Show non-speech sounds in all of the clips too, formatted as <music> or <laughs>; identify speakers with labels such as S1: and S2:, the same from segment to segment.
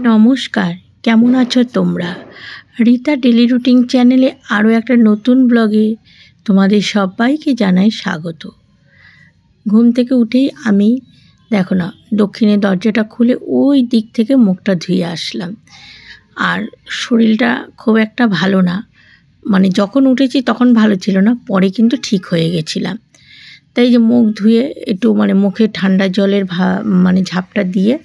S1: নমস্কার, কেমন আছো তোমরা? রীতা ডেলি রুটিন চ্যানেলে আরও একটা নতুন ব্লগে তোমাদের সবাইকে জানাই স্বাগত। ঘুম থেকে উঠেই আমি, দেখো না, দক্ষিণের দরজাটা খুলে ওই দিক থেকে মুখটা ধুয়ে আসলাম। আর শরীরটা খুব একটা ভালো না মানে যখন উঠেছি তখন ভালো ছিল না, পরে কিন্তু ঠিক হয়ে গেছিলাম। তাই যে মুখ ধুয়ে একটু মানে মুখে ঠান্ডা জলের ভা মানে ঝাপটা দিয়ে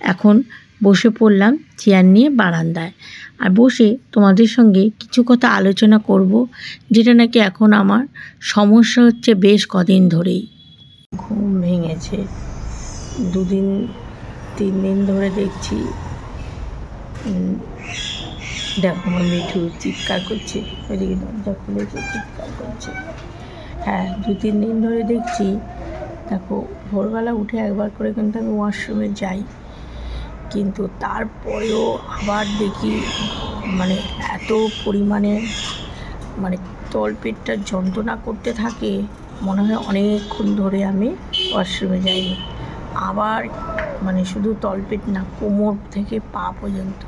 S1: এখন বসে পড়লাম চেয়ার নিয়ে বারান্দায়। আর বসে তোমাদের সঙ্গে কিছু কথা আলোচনা করব, যেটা নাকি এখন আমার সমস্যা হচ্ছে বেশ কদিন ধরেই। ঘুম ভেঙেছে। দুদিন, তিন দিন ধরে দেখছি দেখো আমার মিঠু চিৎকার করছে, ওইদিকে দরজা খুলেছে চিৎকার করছে। হ্যাঁ দু, তিন দিন ধরে দেখছি, দেখো, ভোরবেলা উঠে একবার করে কিন্তু আমি ওয়াশরুমে যাই। কিন্তু তারপরেও আবার দেখি মানে এত পরিমাণে মানে তলপেটটা যন্ত্রণা করতে থাকে, মনে হয় অনেকক্ষণ ধরে আমি ওয়াশরুমে যাইনি। আবার মানে শুধু তলপেট না, কোমর থেকে পা পর্যন্ত।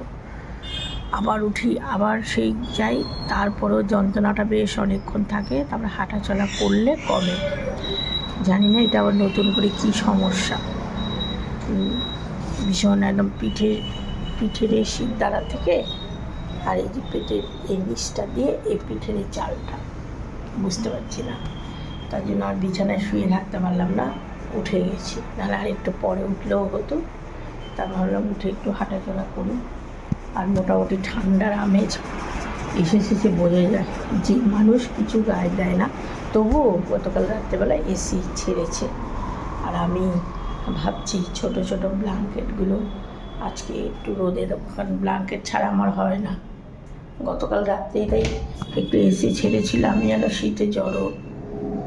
S1: আবার উঠি, আবার সেই যাই, তারপরেও যন্ত্রণাটা বেশ অনেকক্ষণ থাকে, তারপরে হাঁটাচলা করলে কমে। জানি না এটা আবার নতুন করে কী সমস্যা। ভীষণ একদম পিঠে পিঠের এই শিরদাঁড়া থেকে আর এই যে পেটের এই নিচটা দিয়ে এই পিঠের এই চালটা। বুঝতে পারছি না। তার জন্য আর বিছানায় শুয়ে থাকতে পারলাম না। উঠে গেছি। নাহলে আর একটু পরে উঠলেও হতো। তা ভাবলাম উঠে একটু হাঁটাচলা করি। আর মোটামুটি ঠান্ডার আমেজ এসে শেষে বোঝা যায়। যে মানুষ কিছু গায়ে দেয় না। তবুও গতকাল রাত্রেবেলা এসি ছেড়েছে। আর আমি ভাবছি ছোট ছোট ব্ল্যাঙ্কেটগুলো আজকে একটু রোদে কারণ ব্ল্যাঙ্কেট ছাড়া আমার হয় না। গতকাল রাত্রেই তাই একটু এসি ছেড়েছিল আমি যেন শীতে জড়ো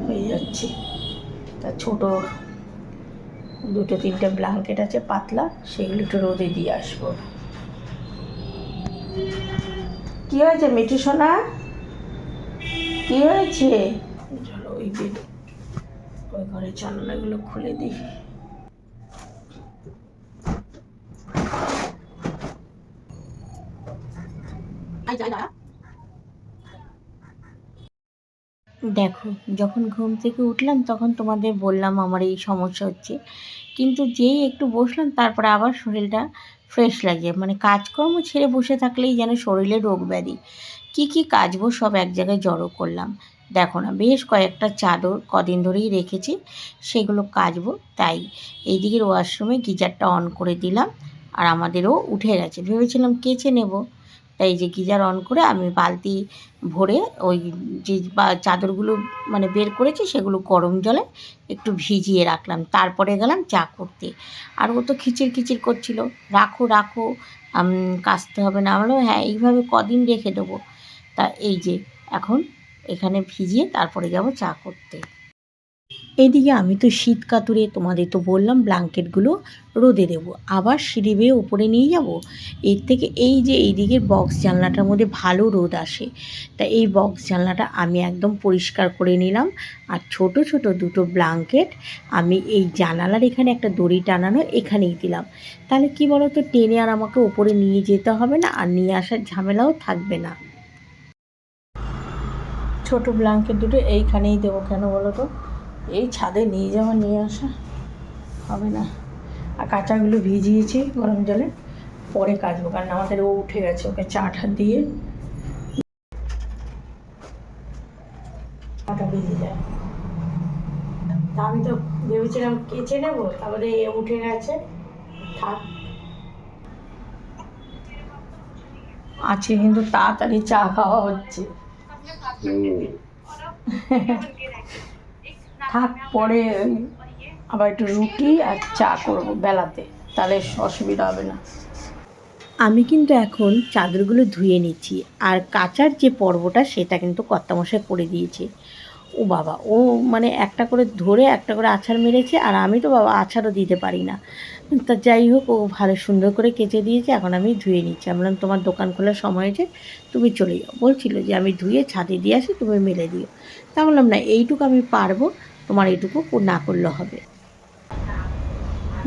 S1: হয়ে যাচ্ছি। তা ছোট দুটো তিনটে ব্ল্যাঙ্কেট আছে পাতলা, সেগুলো একটু রোদে দিয়ে আসব। কি হয়েছে মিঠু সোনা? কি হয়েছে? চলো ওই বেড, ওই ঘরে জানালাগুলো খুলে দিই দেখো, যখন ঘুম থেকে উঠলাম তখন তোমাদের বললাম আমার এই সমস্যা হচ্ছে। কিন্তু যেই একটু বসলাম তারপরে আবার শরীরটা ফ্রেশ লাগে মানে কাজকর্ম ছেড়ে বসে থাকলেই যেন শরীরে রোগ ব্যাধি। কী কী কাজবো সব এক জায়গায় জড়ো করলাম। দেখো না, বেশ কয়েকটা চাদর কদিন ধরেই রেখেছি, সেগুলো কাচবো তাই এই দিকের ওয়াশরুমে গিজারটা অন করে দিলাম, আর আমাদেরও উঠে গেছে। ভেবেছিলাম কেচে নেব। তাই এই যে গিজার অন করে আমি বালতি ভরে ওই যে চাদরগুলো মানে বের করেছি সেগুলো গরম জলে একটু ভিজিয়ে রাখলাম। তারপরে গেলাম চা করতে। আর ও তো খিচির খিচির করছিল। রাখো রাখো কাচতে হবে না। আমরা হ্যাঁ এইভাবে কদিন রেখে দেবো? তা এই যে, এখন এখানে ভিজিয়ে তারপরে যাব চা করতে। এইদিকে আমি তো শীত কাতুরে তোমাদের তো বললাম ব্ল্যাঙ্কেটগুলো রোদে দেবো। আবার সিঁড়ি বেয়ে উপরে নিয়ে যাব? এর থেকে এই যে এই দিকের বক্স জানলাটার মধ্যে ভালো রোদ আসে, তা এই বক্স জানলাটা আমি একদম পরিষ্কার করে নিলাম। আর ছোট ছোট দুটো ব্ল্যাঙ্কেট আমি এই জানালার এখানে একটা দড়ি টানানো এখানেই দিলাম। তাহলে কি বলো তো টেনে আর আমাকে ওপরে নিয়ে যেতে হবে না, আর নিয়ে আসার ঝামেলাও থাকবে না। ছোট ব্ল্যাঙ্কেট দুটো এইখানেই দেবো কেন বলো তো এই ছাদে নিয়ে যাওয়া নিয়ে আসা হবে না। আর কাঁচাগুলো ভিজিয়েছি গরম জলে পরে কাচবো কারণ আমাদের ও উঠে গেছে ওকে চা টা দিয়ে। চাটা ভিজে যায়। তা আমি তো ভেবেছিলাম কেচে নেব তারপরে এ উঠে গেছে থাক। আছে কিন্তু তাড়াতাড়ি চা খাওয়া হচ্ছে। <laughs> থাক পরে আবার একটু রুটি আর চা করব বেলাতে, তাহলে অসুবিধা হবে না। আমি কিন্তু এখন চাদরগুলো ধুয়ে নিচ্ছি, আর কাচার যে পর্বটা সেটা কিন্তু কর্তামশাই করে দিয়েছে। ও বাবা, ও মানে একটা করে ধরে একটা করে আছাড় মেরেছে, আর আমি তো বাবা আছাড়ও দিতে পারি না। তা যাই হোক, ও ভালো সুন্দর করে কেচে দিয়েছে, এখন আমি ধুয়ে নিচ্ছি। আমি বললাম, তোমার দোকান খোলার সময় হয়েছে, তুমি চলে যাও। বলছিল যে, আমি ধুয়ে ছাদে দিয়ে আসি, তুমি মেলে দিও। তা বললাম, না, এইটুকু আমি পারব। তোমার এইটুকু না করলে হবে।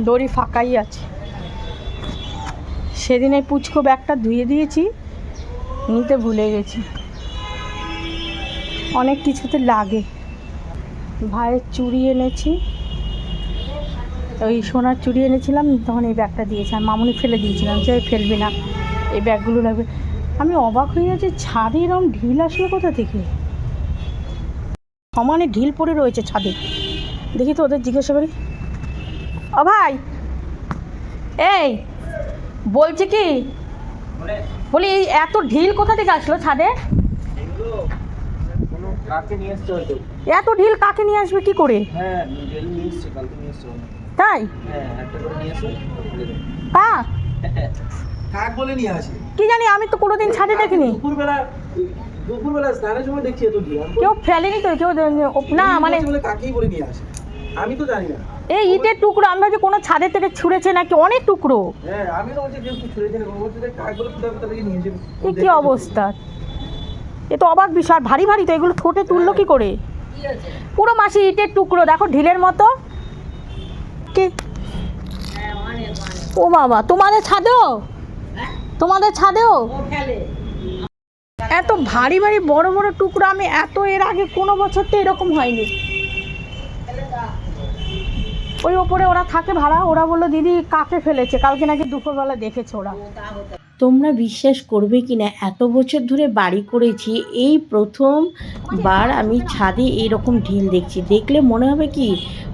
S2: দড়ি ফাঁকাই আছে।
S1: সেদিন এই পুচকো ব্যাগটা ধুয়ে দিয়েছি, নিতে ভুলে গেছি। অনেক কিছুতে লাগে। ভাইয়ের চুড়ি এনেছি। ওই সোনার চুড়ি এনেছিলাম, তখন এই ব্যাগটা দিয়েছে। আর মামুনি ফেলে দিয়েছিলাম যে ফেলবি না, এই ব্যাগগুলো লাগবে। আমি অবাক হয়ে যাচ্ছি ছাদে এরকম ঢিল আসলো কোথা থেকে? সমানে ঢিল পড়ে রয়েছে ছাদে। দেখি তো ওদের জিজ্ঞাসা করি। ও ভাই এই বলছি কি? বলি এই এত ঢিল কোথা থেকে আসলো ছাদে? এত ঢিল কাকে নিয়ে আসবে কি করে?
S3: হ্যাঁ
S1: তাই?
S3: হ্যাঁ কাক বলে নিয়ে আসে?
S1: কি জানি আমি তো কোনোদিন ছাদে দেখিনি।
S3: দুপুরবেলা দুপুরবেলা স্নানের সময় দেখছি এত ভিড়
S1: কেউ ফেলেনি তো কেউ না মানে
S3: কাকেই বলে নিয়ে আসে? আমি তো জানি না।
S1: এই ইটের টুকরো আমি ভাবছি কোনো ছাদের থেকে ছুঁড়েছে নাকি অনেক টুকরো।
S3: হ্যাঁ আমি তো বলছি কেউ ছুঁড়েছে নিয়ে
S1: এ কি অবস্থা? এ তো অবাক বিষয় ভারী ভারী তো এগুলো ঠোঁটে তুললো কি করে? পুরো মাসি ইটের টুকরো দেখো ঢিলের মতো। কি? ও বাবা তোমাদের ছাদেও? তোমাদের ছাদেও? এত ভারী ভারী বড় বড় টুকরো আমি এত এর আগে কোনো বছর তো এরকম হয়নি। ওই ওপরে ওরা থাকে ভাড়া, ওরা বলল, দিদি, কাকে ফেলেছে? কালকে নাকি দুপুরবেলা দেখেছে ওরা। তোমরা বিশ্বাস করবে কি না এত বছর ধরে বাড়ি করেছি, এই প্রথমবার আমি ছাদে এরকম ঢিল দেখছি। দেখলে মনে হবে কি,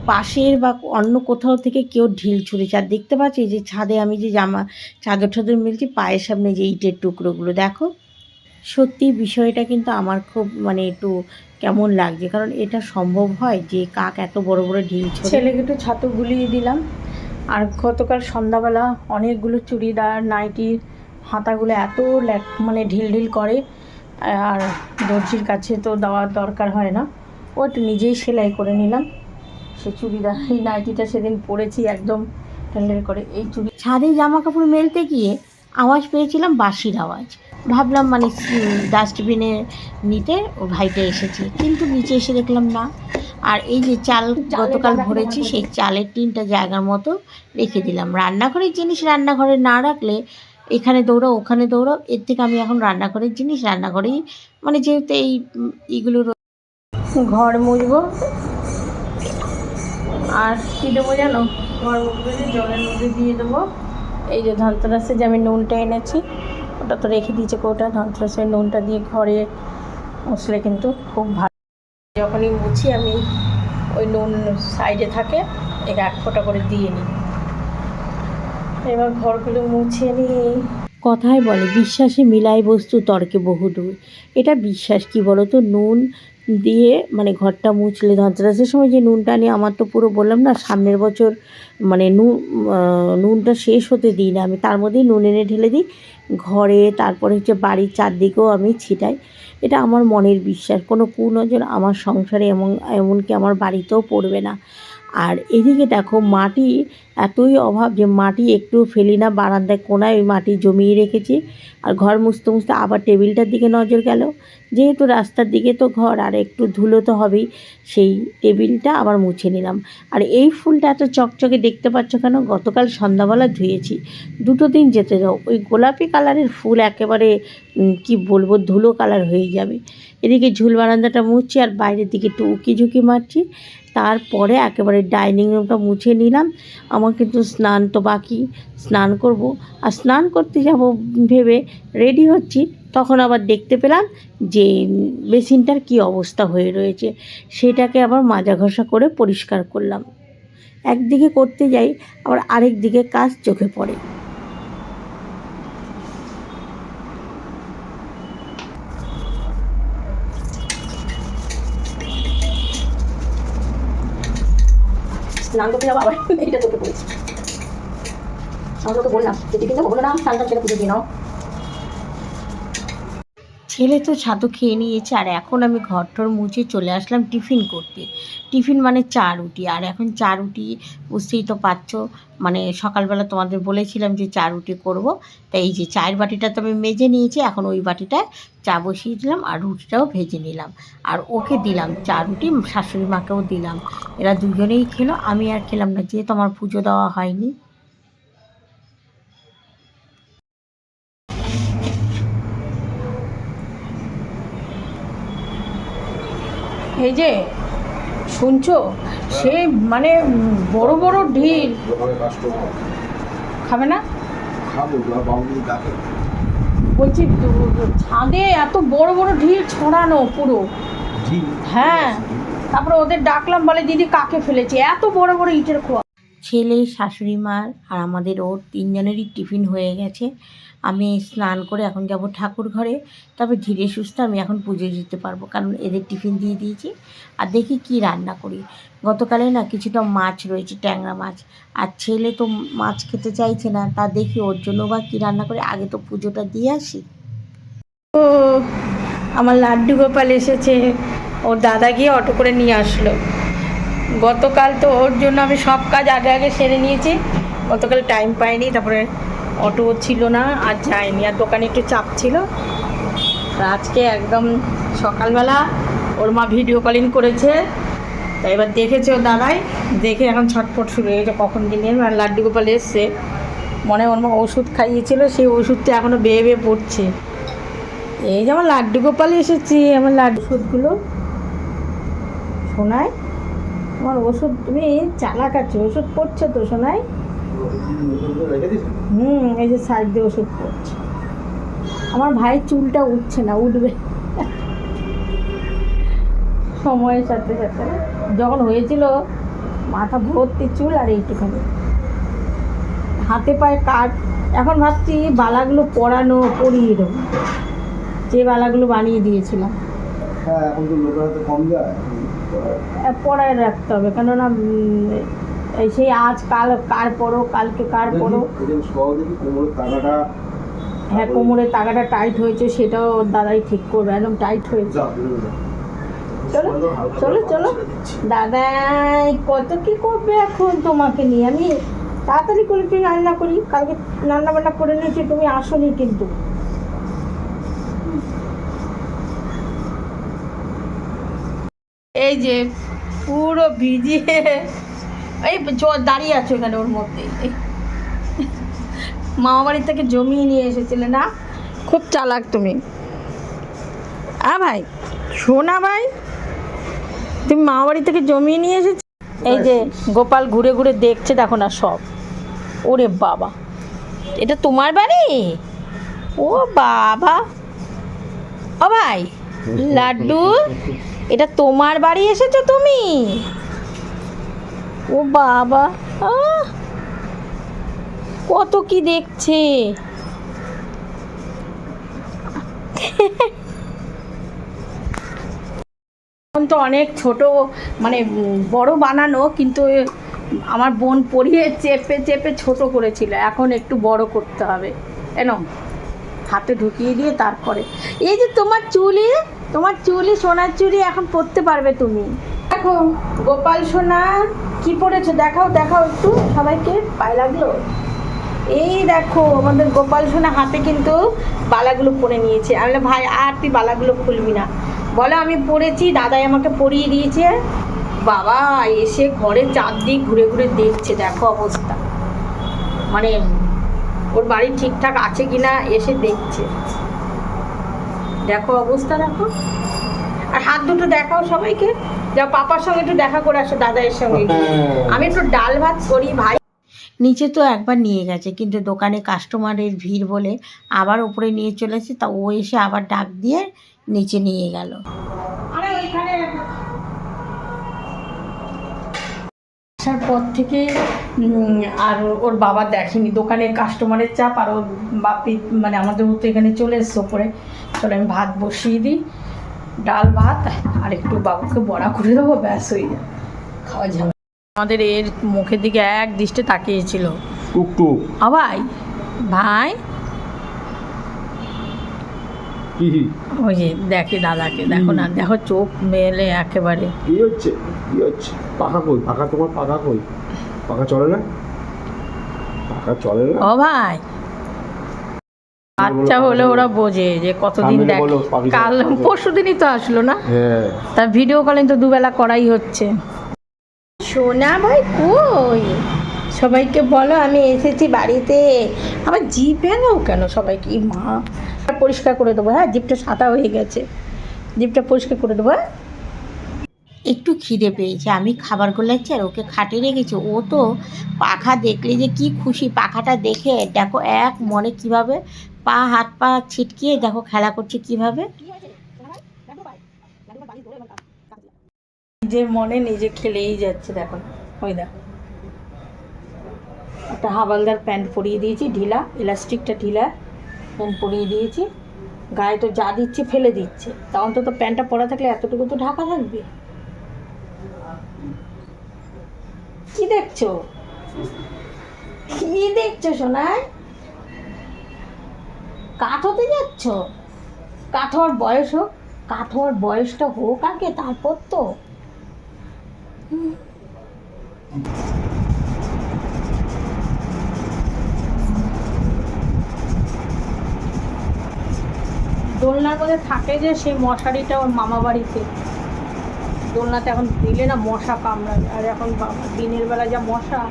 S1: পাশের বা অন্য কোথাও থেকে কেউ ঢিল ছুঁড়েছে। আর দেখতে পাচ্ছি যে ছাদে আমি যে জামা চাদর টাদর মিলছি, পায়ের সামনে যে ইটের টুকরোগুলো। দেখো সত্যি বিষয়টা কিন্তু আমার খুব মানে একটু কেমন লাগছে। কারণ এটা সম্ভব হয় যে কাক এত বড় বড় ঢিল ছেলেকে একটু ছাতু গুলিয়ে দিলাম। আর গতকাল সন্ধ্যাবেলা অনেকগুলো চুড়িদার নাইটি হাতাগুলো এত ল্যাক মানে ঢিল ঢিল করে। আর দর্জির কাছে তো দেওয়ার দরকার হয় না। ও একটু নিজেই সেলাই করে নিলাম। সে চুড়িদার এই নাইটিটা সেদিন পরেছি একদম ঢিল করে। এই চুড়ি ছাদে জামা কাপড় মেলতে গিয়ে আওয়াজ পেয়েছিলাম বাঁশির আওয়াজ। ভাবলাম মানে ডাস্টবিনে নিতে ও ভাইটা এসেছে কিন্তু নিচে এসে দেখলাম না। আর এই যে চাল গতকাল ভরেছি সেই চালের টিনটা জায়গার মতো রেখে দিলাম। রান্নাঘরের জিনিস রান্নাঘরে না রাখলে এখানে দৌড়াও ওখানে দৌড়াও এর থেকে আমি এখন রান্নাঘরের জিনিস রান্নাঘরেই মানে যেহেতু এই এগুলো ঘর মুছবো। আর কী দেবো জানো? ঘর মুছবো যে জলের মধ্যে দিয়ে দেবো। এই যে ধনতেরাসে যে আমি নুনটা এনেছি, ওটা তো রেখে দিয়েছে কোটা। ধনতেরাসের নুনটা দিয়ে ঘরে মুছলে কিন্তু খুব ভালো। যখনই মুছি আমি ওই নুন সাইডে থাকে এর এক ফোঁটা করে দিয়ে নিই। এবার ঘরগুলো মুছে নিই। কথায় বলে, বিশ্বাসে মিলাই বস্তু তর্কে বহুদূর। এটা বিশ্বাস কি বলো তো নুন দিয়ে মানে ঘরটা মুছলে ধনতেরাসের সময় যে নুনটা নিয়ে আমার তো পুরো বললাম না, সামনের বছর মানে নুন নুনটা শেষ হতে দিই না। আমি তার মধ্যেই নুন এনে ঢেলে দিই। ঘরে তারপরে হচ্ছে বাড়ির চারদিকেও আমি ছিটাই। এটা আমার মনের বিশ্বাস। কোনো কুনজর আমার সংসারে এমন, এমনকি আমার বাড়িতেও পড়বে না। আর এদিকে দেখো মাটি, এতই অভাব যে মাটি একটু ফেলি না, বারান্দায় কোনায় ওই মাটি জমিয়ে রেখেছি। আর ঘর মুছতে মুছতে আবার টেবিলটার দিকে নজর গেল। যেহেতু রাস্তার দিকে তো ঘর, আর একটু ধুলো তো হবেই, সেই টেবিলটা আবার মুছে নিলাম। আর এই ফুলটা এত চকচকে দেখতে পাচ্ছ কেন? গতকাল সন্ধ্যাবেলা ধুয়েছি। দুটো দিন যেতে দাও। ওই গোলাপি কালারের ফুল একেবারে কি বলব, ধুলো কালার হয়ে যাবে। এদিকে ঝুল বারান্দাটা মুছছি আর বাইরের দিকে একটু উকি ঝুঁকি মারছি। তারপরে একেবারে ডাইনিং রুমটা মুছে নিলাম। আমার কিন্তু স্নান তো বাকি, স্নান করব। আর স্নান করতে যাব ভেবে রেডি হচ্ছি। তখন আবার দেখতে পেলাম যে বেসিনটার কি অবস্থা হয়ে রয়েছে। সেটাকে আবার মাজা ঘষা করে পরিষ্কার করলাম। একদিকে করতে যাই, আবার আরেক দিকে কাজ চোখে পড়ে। স্নান করতে যাব, আবার এইটা চোখে পড়েছে আমি তোকে বললাম যে টিফিনটা বলো না স্নানটা সেটা পুজো দিয়ে নাও। ছেলে তো ছাতু খেয়ে নিয়েছে, আর এখন আমি ঘর টর মুছে চলে আসলাম টিফিন করতে। টিফিন মানে চা রুটি, আর এখন চা রুটি বুঝতেই তো পারছ মানে সকালবেলা তোমাদের বলেছিলাম যে চা রুটি করব, তাই এই যে চায়ের বাটিটা তো আমি মেজে নিয়েছি, এখন ওই বাটিটায় চা বসিয়ে দিলাম আর রুটিটাও ভেজে নিলাম। আর ওকে দিলাম চা রুটি, শাশুড়ি মাকেও দিলাম। এরা দুজনেই খেলো, আমি আর খেলাম না, যেহেতু আমার পুজো দেওয়া হয়নি।
S2: যে, শুনছো? সে মানে বড় বড় ঢিল। খাবে না? বলছি, ছাদে এত বড় বড় ঢিল ছড়ানো পুরো। হ্যাঁ। তারপরে ওদের ডাকলাম, বলে, দিদি, কাকে ফেলেছে? এত বড় বড় ইটের খোয়া ছেলে, শাশুড়ি মার আর আমাদের ওর তিনজনেরই টিফিন হয়ে গেছে। আমি স্নান করে এখন যাব ঠাকুর ঘরে। তবে ধীরে সুস্থে আমি এখন পুজো দিতে পারব, কারণ এদের টিফিন দিয়ে দিয়েছি। আর দেখি কি রান্না করি। গতকালে না কিছুটা মাছ রয়েছে, ট্যাংরা মাছ। আর ছেলে তো মাছ খেতে চাইছে না, তা দেখি ওর জন্য বা কী রান্না করে। আগে তো পুজোটা দিয়ে আসি। ও, আমার লাড্ডু গোপাল এসেছে। ওর দাদা গিয়ে অটো করে নিয়ে আসলো। গতকাল তো ওর জন্য আমি সব কাজ আগে আগে সেরে নিয়েছি। গতকাল টাইম পাইনি, তারপরে অটো ছিল না, আর যায়নি। আর দোকানে একটু চাপ ছিল। আজকে একদম সকালবেলা ওর মা ভিডিও কলিং করেছে। তা এবার দেখেছে ও দাদাই। দেখে এখন ছটফট শুরু হয়ে গেছে কখন কিনে আর লাড্ডু গোপাল এসছে। মনে ওর মা ওষুধ খাইয়েছিল, সেই ওষুধটা এখনও বেয়ে বেয়ে পড়ছে। এই যে আমার লাড্ডু গোপাল এসেছি, আমার লাড্ডু ওষুধগুলো। শোনায় আমার ওষুধ তুমি চালাক ওষুধ পড়ছো তো শোনায় হুম এই যে সাইড দিয়ে ওষুধ পড়ছে। আমার ভাইয়ের চুলটা উঠছে না উঠবে। সময়ের সাথে সাথে। যখন হয়েছিল মাথা ভর্তি চুল আর এইটুখানি। হাতে পায়ে কাট। এখন ভাবছি বালাগুলো পরানো পরিয়ে দেবো। যে বালাগুলো বানিয়ে দিয়েছিলাম।
S3: হ্যাঁ এখন তো লোকের হাতে কম যায়।
S2: পরায় রাখতে হবে কেননা এই সেই আজ কাল কার পরো কালকে কার পরো। হ্যাঁ কোমরের তাগাটা টাইট হয়েছে সেটাও দাদাই ঠিক করবে একদম টাইট হয়েছে। চলো চলো চলো দাদাই কত কি করবে এখন তোমাকে নিয়ে? আমি তাড়াতাড়ি করে একটু রান্না করি। কালকে রান্না বান্না করে নিয়েছি তুমি আসোনি কিন্তু। এই যে পুরো ভিজিয়ে এই দাঁড়িয়ে আছো এখানে ওর মধ্যে। মামা বাড়ি থেকে জমিয়ে নিয়ে এসেছিলে না? খুব চালাক তুমি। আ ভাই শোনা ভাই তুমি মামা বাড়ি থেকে জমিয়ে নিয়ে এসেছ? এই যে গোপাল ঘুরে ঘুরে দেখছে দেখো না সব। ওরে বাবা। এটা তোমার বাড়ি? ও বাবা। ও ভাই <laughs> লাড্ডু এটা তোমার বাড়ি এসেছ তুমি? ও বাবা কত কি দেখছে। এখন তো অনেক ছোট মানে বড় বানানো, কিন্তু আমার বোন পরিয়ে চেপে চেপে ছোট করেছিল। এখন একটু বড় করতে হবে। কেন হাতে ঢুকিয়ে দিয়ে তারপরে। এই যে তোমার চুলি তোমার চুলি, সোনার চুলি এখন পরতে পারবে তুমি। দেখো, গোপাল সোনা, কি পরেছো দেখাও দেখাও একটু, সবাইকে পায়ে লাগল? এই দেখো, আমাদের গোপাল সোনা হাতে কিন্তু বালাগুলো পরে নিয়েছে। আমি ভাই, আর তুই বালাগুলো খুলবি না। বলো, আমি পরেছি, দাদাই আমাকে পরিয়ে দিয়েছে। বাবা, এসে ঘরে চারদিক ঘুরে ঘুরে দেখছে, দেখো অবস্থা। মানে ওর বাড়ি ঠিকঠাক আছে কিনা এসে দেখছে। দেখো অবস্থা, দেখো। আর হাত দুটো দেখাও সবাইকে। যা পাপার সঙ্গে একটু দেখা করে আসো দাদাইয়ের সঙ্গে। গিয়ে। আমি একটু ডাল ভাত করি ভাই। নিচে তো একবার নিয়ে গেছে কিন্তু দোকানে কাস্টমারের ভিড় বলে আবার উপরে নিয়ে চলেছে তা ও এসে আবার ডাক দিয়ে নিচে নিয়ে গেল। আরে ওইখানে আসার পর থেকে উম, আর ওর বাবা দেখেনি দোকানের কাস্টমারের চাপ আর ওর বাপি মানে আমাদের তো এখানে চলে এসছে ওপরে চলো আমি ভাত বসিয়ে দিই। ডাল ভাত আর একটু বাবুকে বড়া করে দেবো ব্যাস হয়ে যাবে। খাওয়া যাবে। আমাদের এর মুখের দিকে এক দৃষ্টে তাকিয়েছিল।
S3: টুকটুক
S2: আ ভাই ওই যে দেখে দাদাকে দেখো না দেখো চোখ মেলে একেবারে।
S3: কি হচ্ছে? কি হচ্ছে? পাখা কই? পাখা তোমার পাখা কই? পাখা চলে না? পাখা চলে না?
S2: ও ভাই বাচ্চা হলে ওরা বোঝে যে কতদিন দেখ কাল পরশু দিনই তো আসলো না?
S3: হ্যাঁ।
S2: তার ভিডিও কলিং তো দুবেলা করাই হচ্ছে। সোনা ভাই কই? সবাইকে বলো আমি এসেছি বাড়িতে। আবার জিপ ভেঙাও কেন সবাইকে? মা। পরিষ্কার করে দেবো হ্যাঁ? জিপটা সাদা হয়ে গেছে। জিপটা পরিষ্কার করে দেবো হ্যাঁ? একটু খিদে পেয়েছে। আমি খাবার গোলাচ্ছি আর ওকে খাটিয়ে রেখেছি ও তো পাখা দেখলে যে কি খুশি পাখাটা দেখে। দেখো এক মনে কীভাবে পা, হাত পা ছিটকিয়ে দেখো খেলা করছে কীভাবে। নিজের মনে নিজে খেলেই যাচ্ছে, দেখো। ওই দেখো। একটা হাবালদার প্যান্ট পরিয়ে দিয়েছি, ঢিলা, ইলাস্টিকটা ঢিলা, প্যান্ট পরিয়ে দিয়েছি। গায়ে তো যা দিচ্ছে ফেলে দিচ্ছে। তা অন্তত প্যান্টটা পরা থাকলে এতটুকু তো ঢাকা থাকবে। কি দেখছ? কি দেখছ সোনায় কাঠ হতে যাচ্ছ? কাঠ হওয়ার বয়স হোক কাঠ হওয়ার বয়সটা হোক আগে, তারপর তো। দোলনার মধ্যে থাকে যে সেই মশারিটা ওর মামা বাড়িতে। দোলনাতে এখন দিলে না মশা কামড়াবে আর এখন দিনের বেলা যা মশা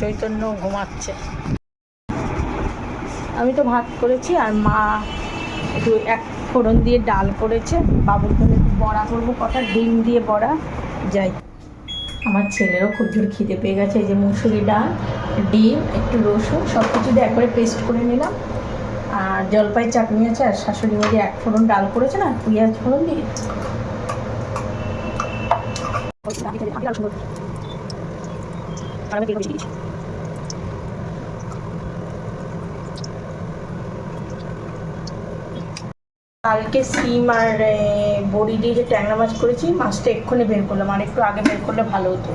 S2: চৈতন্য ঘুমাচ্ছে। আমি তো ভাত করেছি আর মা একটু এক ফোড়ন দিয়ে ডাল করেছে। বাবুর জন্য একটু বড়া করব, কটা ডিম দিয়ে বড়া। যাই। আমার ছেলেরও খুব জোর খিদে পেয়ে গেছে যে মুসুরি ডাল, ডিম, একটু রসুন সব কিছু দিয়ে একবারে পেস্ট করে নিলাম। আর জলপাই চাটনি আছে, আর শাশুড়ি মধ্যে এক ফোড়ন ডাল করেছে না পেঁয়াজ ফোড়ন দিয়ে। কালকে সিম আর বড়ি দিয়ে যে ট্যাংরা মাছ করেছি, মাছটা এক্ষুনি বের করলাম, আর একটু আগে বের করলে ভালো হতো।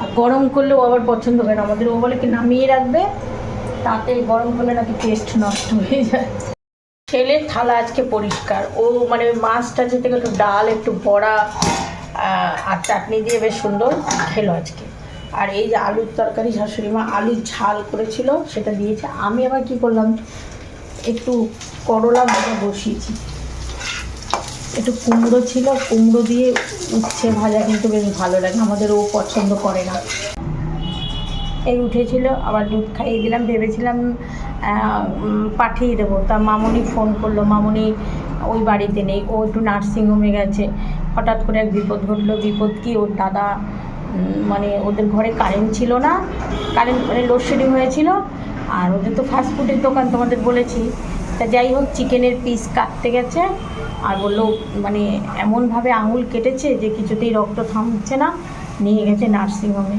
S2: আর গরম করলেও আবার পছন্দ করে না। আমাদের ও বলে কি নামিয়ে রাখবে, তাতে গরম করলে নাকি টেস্ট নষ্ট হয়ে যায়। ছেলের থালা আজকে পরিষ্কার। ও মানে মাছটা যেতে একটু ডাল, একটু বড়া আর চাটনি দিয়ে বেশ সুন্দর খেলো আজকে। আর এই যে আলুর তরকারি শাশুড়ি মা আলুর ঝাল করেছিল, সেটা দিয়েছে। আমি আবার কি করলাম, একটু করলা ভাজা বসিয়েছি। একটু কুমড়ো ছিল, কুমড়ো দিয়ে উচ্ছে ভাজা কিন্তু বেশ ভালো লাগে, আমাদের ও পছন্দ করে না। এই উঠেছিল, আবার দুধ খাইয়ে দিলাম, ভেবেছিলাম পাঠিয়ে দেবো। তা মামনি ফোন করল, মামনি ওই বাড়িতে নেই, ও একটু নার্সিংহোমে গেছে। হঠাৎ করে এক বিপদ ঘটলো, বিপদ কি, ওর দাদা মানে ওদের ঘরে কারেন্ট ছিল না কারেন্ট মানে লোডশেডিং হয়েছিল, আর ওদের তো ফাস্টফুডের দোকান তোমাদের বলেছি। তা যাই হোক চিকেনের পিস কাটতে গেছে, আর বলল মানে এমনভাবে আঙুল কেটেছে যে কিছুতেই রক্ত থামছে না, নিয়ে গেছে নার্সিংহোমে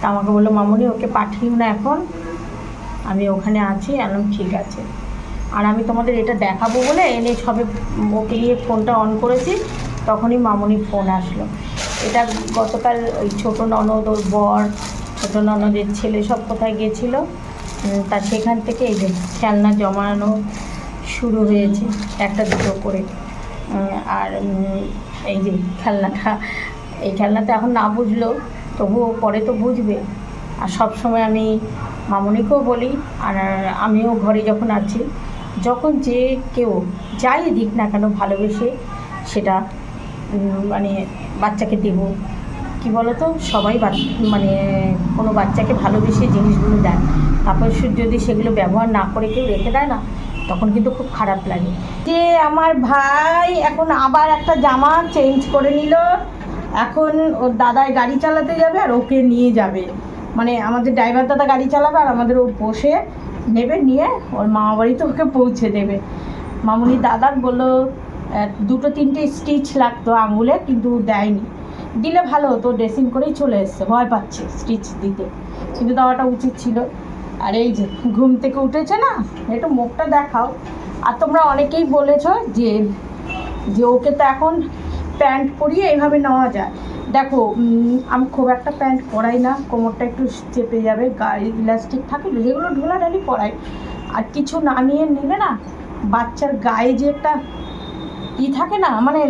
S2: তা আমাকে বলল, মামনি, ওকে পাঠিও না এখন, আমি ওখানে আছি আলাম ঠিক আছে। আর আমি তোমাদের এটা দেখাবো বলে, এনে সবে ওকে নিয়ে ফোনটা অন করেছি, তখনই মামনির ফোন আসলো। এটা গতকাল ওই ছোটো ননদ, ওর বর, ছোটো ননদের ছেলে সব কোথায় গিয়েছিল? তা সেখান থেকে এই যে খেলনা জমানো শুরু হয়েছে, একটা দুটো করে। আর এই যে খেলনাটা, এই খেলনাটা এখন না বুঝলেও তবুও পরে তো বুঝবে। আর সব সময় আমি মামনিকেও বলি, আর আমিও ঘরে যখন আছি, যখন যে কেউ যাই দিক না কেন ভালোবেসে সেটা মানে বাচ্চাকে দেব। কি বলতো? সবাই মানে কোনো বাচ্চাকে ভালোবেসে জিনিসগুলো দেয়। তারপর যদি সেগুলো ব্যবহার না করে কেউ রেখে দেয় না, তখন কিন্তু খুব খারাপ লাগে। যে আমার ভাই এখন আবার একটা জামা চেঞ্জ করে নিল। এখন ওর দাদায় গাড়ি চালাতে যাবে আর ওকে নিয়ে যাবে। মানে আমাদের ড্রাইভার দাদা গাড়ি চালাবে আর আমাদের ও বসে নেবে, নিয়ে ওর মামা বাড়িতে ওকে পৌঁছে দেবে। মামুনি দাদার বলল দুটো তিনটে স্টিচ লাগতো আঙুলে, কিন্তু দেয়নি। দিলে ভালো হতো ড্রেসিং করেই চলে এসছে, ভয় পাচ্ছে স্টিচ দিতে। কিন্তু দেওয়াটা উচিত ছিল। আর এই যে, ঘুম থেকে উঠেছে না, একটু মুখটা দেখাও। আর তোমরা অনেকেই বলেছ যে যে ওকে তো এখন প্যান্ট পরিয়ে এইভাবে নেওয়া যায়। দেখো আমি খুব একটা প্যান্ট পরাই না, কোমরটা একটু চেপে যাবে, গায়ে ইলাস্টিক থাকে, যেগুলো ঢোলাঢালি পরাই। আর কিছু না নিয়ে নিলে না, বাচ্চার গায়ে যে একটা ই থাকে না মানে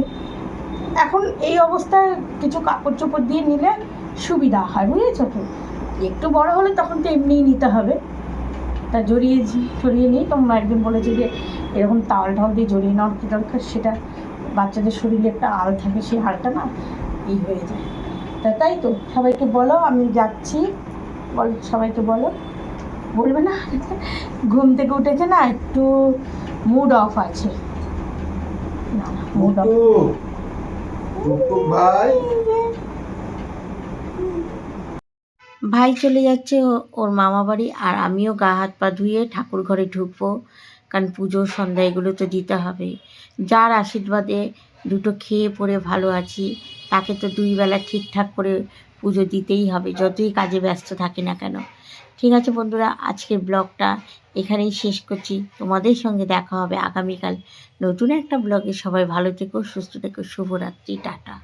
S2: এখন এই অবস্থায় কিছু কাপড় চোপড় দিয়ে নিলে সুবিধা হয়, বুঝেছ তো? একটু বড় হলে তখন তো এমনিই নিতে হবে। তা জড়িয়ে জড়িয়ে নিই তোমরা একদিন বলেছে যে এরকম তাল ঢাল দিয়ে জড়িয়ে নেওয়ার কী দরকার? সেটা বাচ্চাদের শরীরে একটা আল থাকে, সেই আলটা না ই হয়ে যায়। তা তাই তো, সবাইকে বলো, আমি যাচ্ছি। বল, সবাইকে বলো।
S1: বলবে না? ঘুম থেকে উঠেছে না, একটু মুড অফ আছে।
S4: ভাই।
S1: চলে যাচ্ছে ওর মামা বাড়ি, আর আমিও গা হাত পা ধুয়ে ঠাকুর ঘরে ঢুকবো, কারণ পুজো সন্ধ্যা এগুলো তো দিতে হবে। যার আশীর্বাদে দুটো খেয়ে পরে ভালো আছি, তাকে তো দুই বেলা ঠিকঠাক করে পুজো দিতেই হবে, যতই কাজে ব্যস্ত থাকি না কেন। ঠিক আছে বন্ধুরা, আজকের ব্লগটা এখানেই শেষ করছি। তোমাদের সঙ্গে দেখা হবে আগামীকাল। নতুন একটা ব্লগে সবাই ভালো থেকো, সুস্থ থেকো। শুভরাত্রি, টাটা।